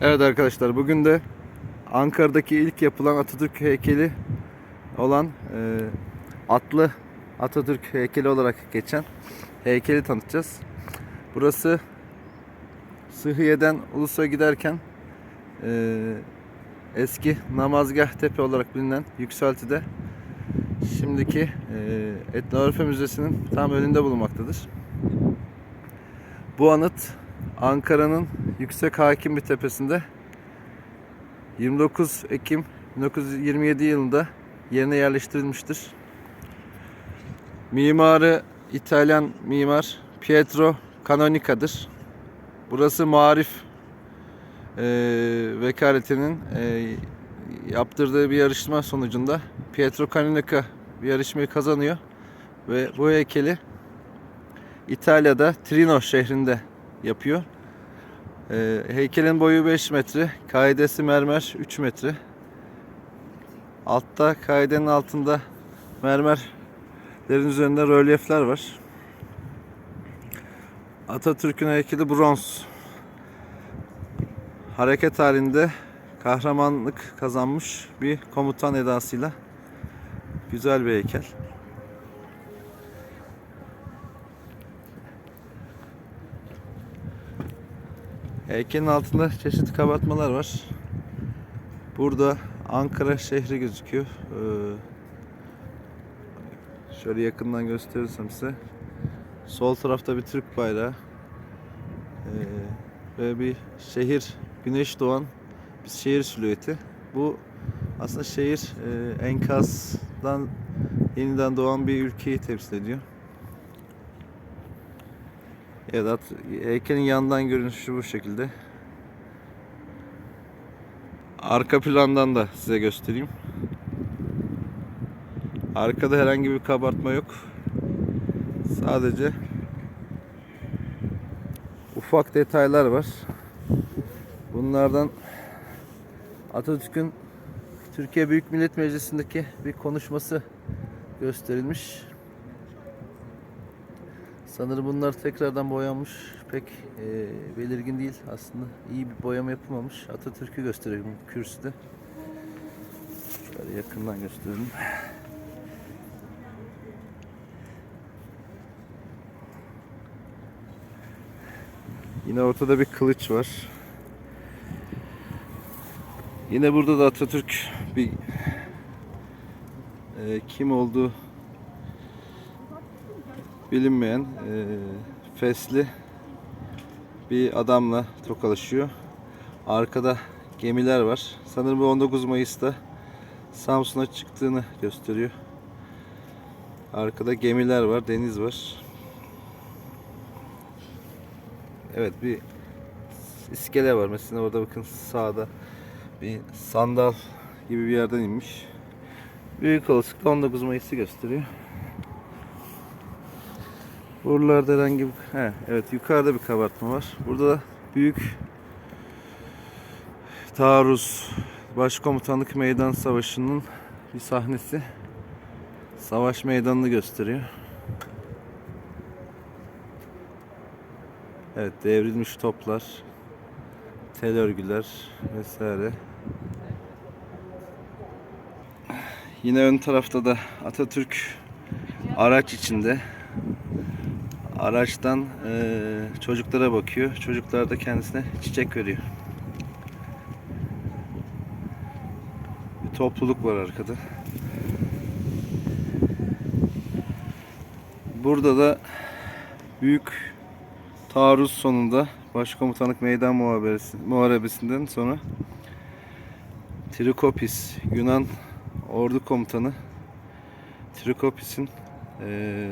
Evet arkadaşlar bugün de Ankara'daki ilk yapılan Atatürk heykeli olan e, atlı Atatürk heykeli olarak geçen heykeli tanıtacağız. Burası Sıhhiye'den Ulus'a giderken e, eski Namazgah Tepe olarak bilinen yükseltide şimdiki e, Etnografi Müzesi'nin tam önünde bulunmaktadır. Bu anıt Ankara'nın yüksek hakim bir tepesinde 29 Ekim 1927 yılında yerine yerleştirilmiştir. Mimarı İtalyan mimar Pietro Canonica'dır. Burası Marif e, vekaletinin e, yaptırdığı bir yarışma sonucunda Pietro Canonica bir yarışmayı kazanıyor ve bu heykeli İtalya'da Trino şehrinde yapıyor. Ee, heykelin boyu 5 metre, kaidesi mermer 3 metre. Altta kaidenin altında mermerlerin üzerinde rölyefler var. Atatürk'ün heykeli bronz. Hareket halinde kahramanlık kazanmış bir komutan edasıyla güzel bir heykel. Heykelin altında çeşitli kabartmalar var. Burada Ankara şehri gözüküyor. Ee, şöyle yakından gösterirsem size. Sol tarafta bir Türk bayrağı. Ee, ve bir şehir, güneş doğan bir şehir silüeti. Bu aslında şehir e, enkazdan yeniden doğan bir ülkeyi temsil ediyor. Evet, heykelin yandan görünüşü bu şekilde. Arka plandan da size göstereyim. Arkada herhangi bir kabartma yok. Sadece ufak detaylar var. Bunlardan Atatürk'ün Türkiye Büyük Millet Meclisi'ndeki bir konuşması gösterilmiş. Sanırım bunlar tekrardan boyanmış. Pek e, belirgin değil aslında. İyi bir boyama yapılmamış. Atatürk'ü gösteriyor bu kürsüde. Şöyle yakından gösterelim. Yine ortada bir kılıç var. Yine burada da Atatürk bir e, kim olduğu bilinmeyen e, fesli bir adamla tokalaşıyor. Arkada gemiler var. Sanırım bu 19 Mayıs'ta Samsun'a çıktığını gösteriyor. Arkada gemiler var, deniz var. Evet bir iskele var. Mesela orada bakın sağda bir sandal gibi bir yerden inmiş. Büyük olasılıkla 19 Mayıs'ı gösteriyor. Buralarda herhangi bir... He, evet yukarıda bir kabartma var. Burada da büyük taarruz Başkomutanlık Meydan Savaşı'nın bir sahnesi. Savaş meydanını gösteriyor. Evet devrilmiş toplar, tel örgüler vesaire. Yine ön tarafta da Atatürk araç içinde araçtan eee, çocuklara bakıyor. Çocuklar da kendisine çiçek veriyor. Bir topluluk var arkada. Burada da büyük taarruz sonunda Başkomutanlık Meydan Muharebesi, Muharebesi'nden sonra Trikopis Yunan ordu komutanı Trikopis'in eee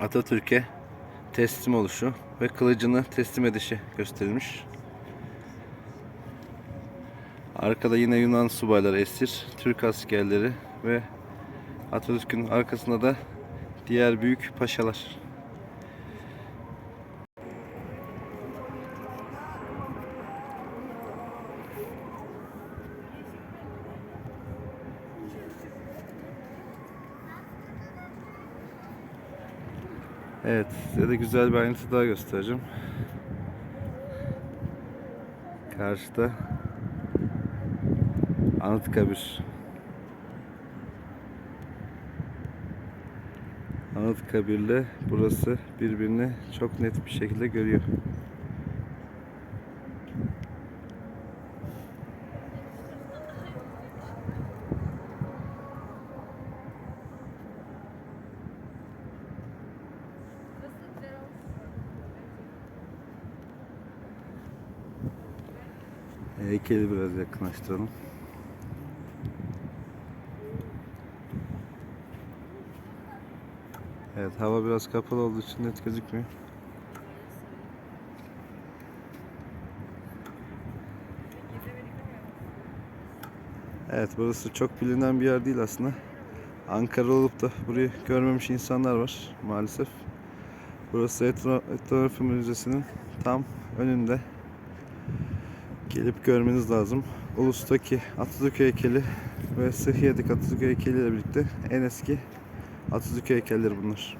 Atatürk'e teslim oluşu ve kılıcını teslim edişi gösterilmiş. Arkada yine Yunan subayları esir, Türk askerleri ve Atatürk'ün arkasında da diğer büyük paşalar. Evet, size de güzel bir ayrıntı daha göstereceğim. Karşıda Anıtkabir. Anıtkabir'le burası birbirini çok net bir şekilde görüyor. Heykeli biraz yakınlaştıralım. Evet hava biraz kapalı olduğu için net gözükmüyor. Evet burası çok bilinen bir yer değil aslında. Ankara olup da burayı görmemiş insanlar var maalesef. Burası Etno- Etnografi Müzesi'nin tam önünde. Gelip görmeniz lazım. Ulus'taki Atatürk heykeli ve Sıhhiye'deki Atatürk heykeliyle birlikte en eski Atatürk heykelleri bunlar.